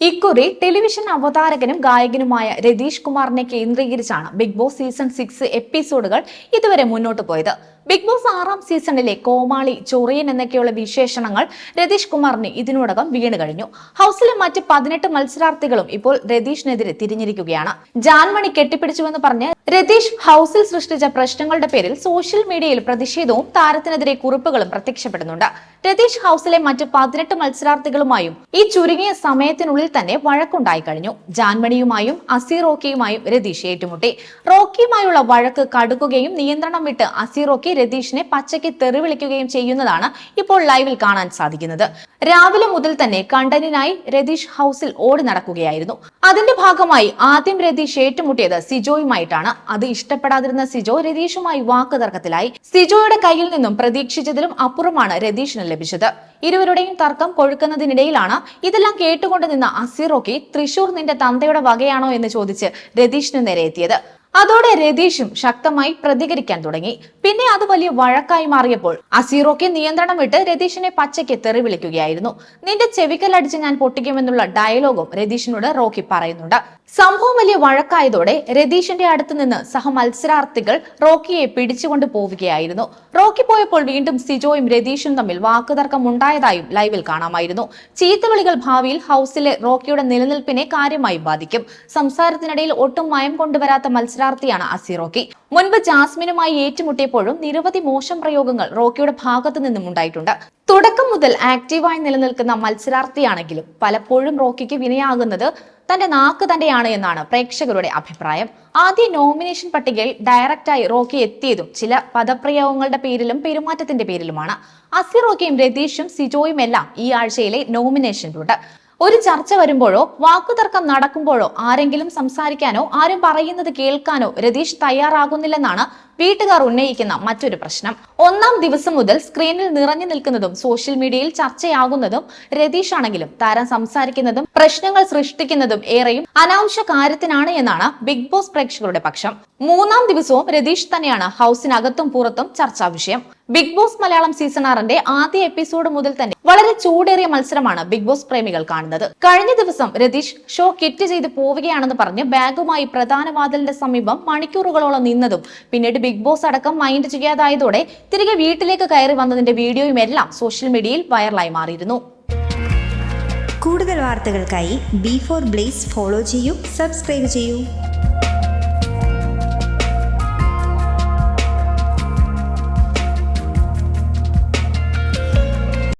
ഇക്കുറി ടെലിവിഷൻ അവതാരകനും ഗായകനുമായ രതീഷ് കുമാറിനെ കേന്ദ്രീകരിച്ചാണ് ബിഗ് ബോസ് സീസൺ സിക്സ് എപ്പിസോഡുകൾ ഇതുവരെ മുന്നോട്ട് പോയത്. ബിഗ് ബോസ് ആറാം സീസണിലെ കോമാളി ചൊറിയൻ എന്നൊക്കെയുള്ള വിശേഷണങ്ങൾ രതീഷ് കുമാറിന് ഇതിനോടകം വീണ് കഴിഞ്ഞു ഹൗസിലെ മറ്റ് പതിനെട്ട് മത്സരാർത്ഥികളും ഇപ്പോൾ രതീഷിനെതിരെ തിരിഞ്ഞിരിക്കുകയാണ്. ജാൻമണി കെട്ടിപ്പിടിച്ചുവെന്ന് പറഞ്ഞ് രതീഷ് ഹൗസിൽ സൃഷ്ടിച്ച പ്രശ്നങ്ങളുടെ പേരിൽ സോഷ്യൽ മീഡിയയിൽ പ്രതിഷേധവും താരത്തിനെതിരെ കുറിപ്പുകളും പ്രത്യക്ഷപ്പെടുന്നുണ്ട്. രതീഷ് ഹൗസിലെ മറ്റ് പതിനെട്ട് മത്സരാർത്ഥികളുമായും ഈ ചുരുങ്ങിയ സമയത്തിനുള്ളിൽ തന്നെ വഴക്കുണ്ടായി കഴിഞ്ഞു. ജാൻമണിയുമായും അസി റോക്കിയുമായും രതീഷ് ഏറ്റുമുട്ടി. റോക്കിയുമായുള്ള വഴക്ക് കടുക്കുകയും നിയന്ത്രണം വിട്ട് അസി റോക്കി രതീഷിനെ പച്ചയ്ക്ക് തെറി വിളിക്കുകയും ചെയ്യുന്നതാണ് ഇപ്പോൾ ലൈവിൽ കാണാൻ സാധിക്കുന്നത്. രാവിലെ മുതൽ തന്നെ കണ്ടന്റിനായി രതീഷ് ഹൗസിൽ ഓടി നടക്കുകയായിരുന്നു. അതിന്റെ ഭാഗമായി ആദ്യം രതീഷ് ഏറ്റുമുട്ടിയത് സിജോയുമായിട്ടാണ്. അത് ഇഷ്ടപ്പെടാതിരുന്ന സിജോ രതീഷുമായി വാക്ക് തർക്കത്തിലായി സിജോയുടെ കയ്യിൽ നിന്നും പ്രതീക്ഷിച്ചതിലും അപ്പുറമാണ് രതീഷിന് ലഭിച്ചത്. ഇരുവരുടെയും തർക്കം കൊഴുക്കുന്നതിനിടയിലാണ് ഇതെല്ലാം കേട്ടുകൊണ്ട് നിന്ന അസിറോക്കി തൃശൂർ നിന്റെ തന്തയുടെ വകയാണോ എന്ന് ചോദിച്ച് രതീഷിന് നേരെ എത്തിയത്. അതോടെ രതീഷും ശക്തമായി പ്രതികരിക്കാൻ തുടങ്ങി. പിന്നെ അത് വലിയ വഴക്കായി മാറിയപ്പോൾ അസീറോക്ക് നിയന്ത്രണം വിട്ട് രതീഷിനെ പച്ചയ്ക്ക് തെറി വിളിക്കുകയായിരുന്നു. നിന്റെ ചെവിക്കലടിച്ച് ഞാൻ പൊട്ടിക്കുമെന്നുള്ള ഡയലോഗും രതീഷിനോട് റോക്കി പറയുന്നുണ്ട്. സംഭവം വലിയ വഴക്കായതോടെ രതീഷിന്റെ അടുത്ത് നിന്ന് സഹമത്സരാർത്ഥികൾ റോക്കിയെ പിടിച്ചുകൊണ്ട് പോവുകയായിരുന്നു. റോക്കി പോയപ്പോൾ വീണ്ടും സിജോയും രതീഷും തമ്മിൽ വാക്കുതർക്കം ഉണ്ടായതായും ലൈവിൽ കാണാമായിരുന്നു. ചീത്തവിളികൾ ഭാവിയിൽ ഹൗസിലെ റോക്കിയുടെ നിലനിൽപ്പിനെ കാര്യമായി ബാധിക്കും. സംസാരത്തിനിടയിൽ ഒട്ടും മയം കൊണ്ടുവരാത്ത മത്സരാർത്ഥിയാണ് അസിറോക്കി മുൻപ് ജാസ്മിനുമായി ഏറ്റുമുട്ടിയപ്പോഴും നിരവധി മോശം പ്രയോഗങ്ങൾ റോക്കിയുടെ ഭാഗത്തു നിന്നും ഉണ്ടായിട്ടുണ്ട്. തുടക്കം മുതൽ ആക്റ്റീവായി നിലനിൽക്കുന്ന മത്സരാർത്ഥിയാണെങ്കിലും പലപ്പോഴും റോക്കിക്ക് വിനയാകുന്നത് തന്റെ നാക്ക് തന്നെയാണ് എന്നാണ് പ്രേക്ഷകരുടെ അഭിപ്രായം. ആദ്യ നോമിനേഷൻ പട്ടികയിൽ ഡയറക്റ്റായി റോക്കി എത്തിയതും ചില പദപ്രയോഗങ്ങളുടെ പേരിലും പെരുമാറ്റത്തിന്റെ പേരിലുമാണ്. അസി റോക്കിയും രതീഷും സിജോയും എല്ലാം ഈ ആഴ്ചയിലെ നോമിനേഷനിലുണ്ട്. ഒരു ചർച്ച വരുമ്പോഴോ വാക്കുതർക്കം നടക്കുമ്പോഴോ ആരെങ്കിലും സംസാരിക്കാനോ ആരും പറയുന്നത് കേൾക്കാനോ രതീഷ് തയ്യാറാകുന്നില്ലെന്നാണ് വീട്ടുകാർ ഉന്നയിക്കുന്ന മറ്റൊരു പ്രശ്നം. ഒന്നാം ദിവസം മുതൽ സ്ക്രീനിൽ നിറഞ്ഞു നിൽക്കുന്നതും സോഷ്യൽ മീഡിയയിൽ ചർച്ചയാകുന്നതും രതീഷ് ആണെങ്കിലും താരം സംസാരിക്കുന്നതും പ്രശ്നങ്ങൾ സൃഷ്ടിക്കുന്നതും ഏറെയും അനാവശ്യ കാര്യത്തിനാണ് എന്നാണ് ബിഗ് ബോസ് പ്രേക്ഷകരുടെ പക്ഷം. മൂന്നാം ദിവസവും രതീഷ് തന്നെയാണ് ഹൗസിനകത്തും പുറത്തും ചർച്ചാ വിഷയം. ബിഗ് ബോസ് മലയാളം സീസൺ ആറിന്റെ ആദ്യ എപ്പിസോഡ് മുതൽ തന്നെ വളരെ ചൂടേറിയ മത്സരമാണ് ബിഗ് ബോസ് പ്രേമികൾ കാണുന്നത്. കഴിഞ്ഞ ദിവസം രതീഷ് ഷോ കിറ്റ് ചെയ്ത് പോവുകയാണെന്ന് പറഞ്ഞ് ബാഗുമായി പ്രധാന വാതിലിന്റെ സമീപം മണിക്കൂറുകളോളം നിന്നതും പിന്നീട് ബിഗ് ബോസ് അടക്കം മൈൻഡ് ചെയ്യാതായതോടെ തിരികെ വീട്ടിലേക്ക് കയറി വന്നതിന്റെ വീഡിയോയും എല്ലാം സോഷ്യൽ മീഡിയയിൽ വൈറലായി മാറിയിരുന്നു. കൂടുതൽ വാർത്തകൾക്കായി ബി ഫോർ ബ്ലേസ് ഫോളോ ചെയ്യൂ സബ്സ്ക്രൈബ് ചെയ്യൂ.